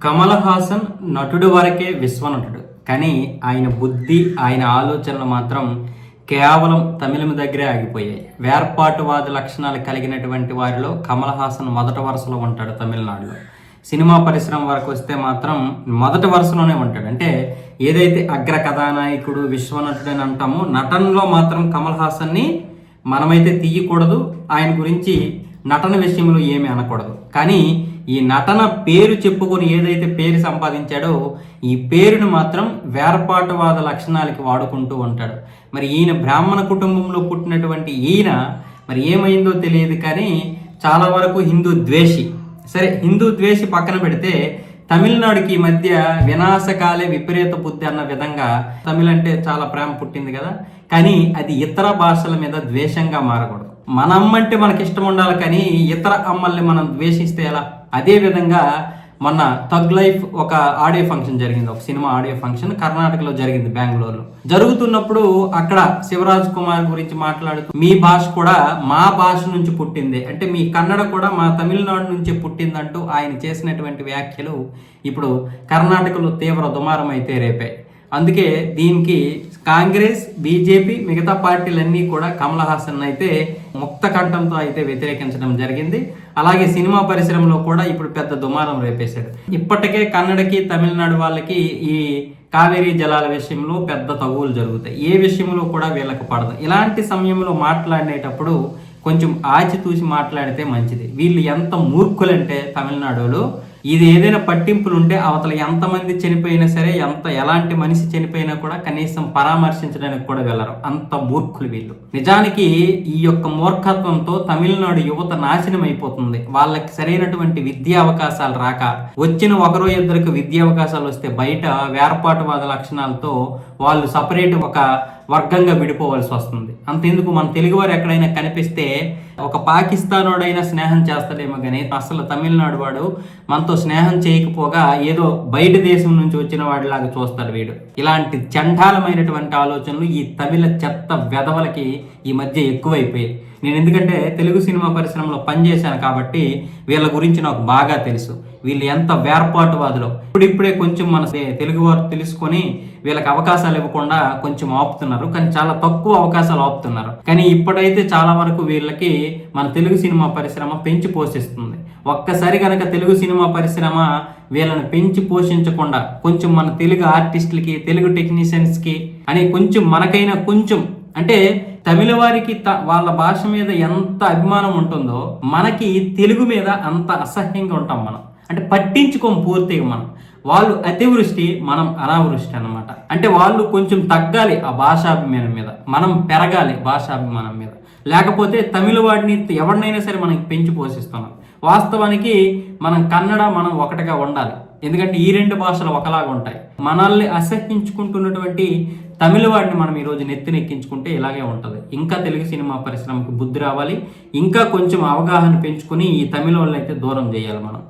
కమల్ హాసన్ నటుడు వరకే విశ్వనటుడు. కానీ ఆయన బుద్ధి ఆయన ఆలోచనలు మాత్రం కేవలం తమిళం దగ్గరే ఆగిపోయాయి. వేర్పాటువాద లక్షణాలు కలిగినటువంటి వారిలో కమల్ హాసన్ మొదటి వరుసలో ఉంటాడు తమిళనాడులో. సినిమా పరిశ్రమ వరకు వస్తే మాత్రం మొదటి వరుసలోనే ఉంటాడు. అంటే ఏదైతే అగ్ర కథానాయకుడు విశ్వనటుడు అని అంటామో నటనలో మాత్రం కమల్ హాసన్ని మనమైతే తీయకూడదు. ఆయన గురించి నటన విషయంలో ఏమీ అనకూడదు. కానీ ఈ నటన పేరు చెప్పుకొని ఏదైతే పేరు సంపాదించాడో ఈ పేరును మాత్రం వేర్పాటువాద లక్షణాలకి వాడుకుంటూ ఉంటాడు. మరి ఈయన బ్రాహ్మణ కుటుంబంలో పుట్టినటువంటి ఈయన మరి ఏమైందో తెలియదు కానీ చాలా వరకు హిందూ ద్వేషి. సరే హిందూ ద్వేషి పక్కన పెడితే తమిళనాడుకి ఈ మధ్య వినాశకాలే విపరీత బుద్ధి అన్న విధంగా తమిళ అంటే చాలా ప్రేమ పుట్టింది కదా. కానీ అది ఇతర భాషల మీద ద్వేషంగా మారకూడదు. మన అమ్మ అంటే మనకి ఇష్టం ఉండాలి కానీ ఇతర అమ్మల్ని మనం ద్వేషిస్తే ఎలా? అదే విధంగా మొన్న తగ్ లైఫ్ ఒక ఆడియో ఫంక్షన్ జరిగింది ఒక సినిమా ఆడియో ఫంక్షన్ కర్ణాటకలో జరిగింది బెంగళూరులో. జరుగుతున్నప్పుడు అక్కడ శివరాజ్ కుమార్ గురించి మాట్లాడుతూ మీ భాష కూడా మా భాష నుంచి పుట్టింది అంటే మీ కన్నడ కూడా మా తమిళనాడు నుంచి పుట్టిందంటూ ఆయన చేసినటువంటి వ్యాఖ్యలు ఇప్పుడు కర్ణాటకలో తీవ్ర దుమారం అయితే రేపాయి. అందుకే దీనికి కాంగ్రెస్ బీజేపీ మిగతా పార్టీలన్నీ కూడా కమల్ హాసన్ అయితే ముక్త కంఠంతో అయితే వ్యతిరేకించడం జరిగింది. అలాగే సినిమా పరిశ్రమలో కూడా ఇప్పుడు పెద్ద దుమారం రేపేశాడు. ఇప్పటికే కన్నడకి తమిళనాడు వాళ్ళకి ఈ కావేరీ జలాల విషయంలో పెద్ద తగువులు జరుగుతాయి. ఏ విషయంలో కూడా వీళ్ళకి పడదు. ఇలాంటి సమయంలో మాట్లాడేటప్పుడు కొంచెం ఆచితూచి మాట్లాడితే మంచిది. వీళ్ళు ఎంత మూర్ఖులంటే తమిళనాడులో ఇది ఏదైనా పట్టింపులు ఉంటే అవతల ఎంతమంది చనిపోయినా సరే ఎంత ఎలాంటి మనిషి చనిపోయినా కూడా కనీసం పరామర్శించడానికి కూడా వెళ్ళరు. అంత మూర్ఖులు వీళ్ళు. నిజానికి ఈ యొక్క మూర్ఖత్వంతో తమిళనాడు యువత నాశనం అయిపోతుంది. వాళ్ళకి సరైనటువంటి విద్యా అవకాశాలు రాక వచ్చిన ఒకరో ఇద్దరికి విద్యా అవకాశాలు వస్తే బయట వేర్పాటువాద లక్షణాలతో వాళ్ళు సపరేట్ ఒక వర్గంగా విడిపోవాల్సి వస్తుంది. అంతెందుకు? మన తెలుగువారు ఎక్కడైనా కనిపిస్తే ఒక పాకిస్తానోడైనా స్నేహం చేస్తాడేమో కానీ అసలు తమిళనాడు వాడు మనతో స్నేహం చేయకపోగా ఏదో బయట దేశం నుంచి వచ్చిన వాడిలాగా చూస్తాడు వీడు. ఇలాంటి చండాలమైనటువంటి ఆలోచనలు ఈ తమిళ చెత్త వెధవలకి ఈ మధ్య ఎక్కువైపోయాయి. నేను ఎందుకంటే తెలుగు సినిమా పరిశ్రమలో పనిచేశాను కాబట్టి వీళ్ళ గురించి నాకు బాగా తెలుసు. వీళ్ళు ఎంత వేర్పాటువాదులో ఇప్పుడిప్పుడే కొంచెం మన తెలుగు వారు తెలుసుకొని వీళ్ళకి అవకాశాలు ఇవ్వకుండా కొంచెం ఆపుతున్నారు. కానీ చాలా తక్కువ అవకాశాలు ఆపుతున్నారు. కానీ ఇప్పుడైతే చాలా వరకు వీళ్ళకి మన తెలుగు సినిమా పరిశ్రమ పెంచి పోషిస్తుంది. ఒక్కసారి కనుక తెలుగు సినిమా పరిశ్రమ వీళ్ళని పెంచి పోషించకుండా కొంచెం మన తెలుగు ఆర్టిస్టులకి తెలుగు టెక్నీషియన్స్కి అని కొంచెం మనకైనా కొంచెం అంటే తమిళ వారికి త వాళ్ళ భాష మీద ఎంత అభిమానం ఉంటుందో మనకి తెలుగు మీద అంత అసహ్యంగా ఉంటాం మనం. అంటే పట్టించుకోం పూర్తిగా మనం. వాళ్ళు అతివృష్టి మనం అనావృష్టి అన్నమాట. అంటే వాళ్ళు కొంచెం తగ్గాలి ఆ భాషాభిమానం మీద. మనం పెరగాలి భాషాభిమానం మీద. లేకపోతే తమిళ వాడిని ఎవరినైనా సరే మనకి పెంచి పోషిస్తున్నాం. వాస్తవానికి మనం కన్నడ మనం ఒకటిగా ఉండాలి. ఎందుకంటే ఈ రెండు భాషలు ఒకలాగా ఉంటాయి. మనల్ని అసహించుకుంటున్నటువంటి తమిళ వాడిని మనం ఈరోజు నెత్తినెక్కించుకుంటే ఇలాగే ఉంటుంది. ఇంకా తెలుగు సినిమా పరిశ్రమకు బుద్ధి రావాలి. ఇంకా కొంచెం అవగాహన పెంచుకొని ఈ తమిళ వాళ్ళని అయితే దూరం చేయాలి మనం.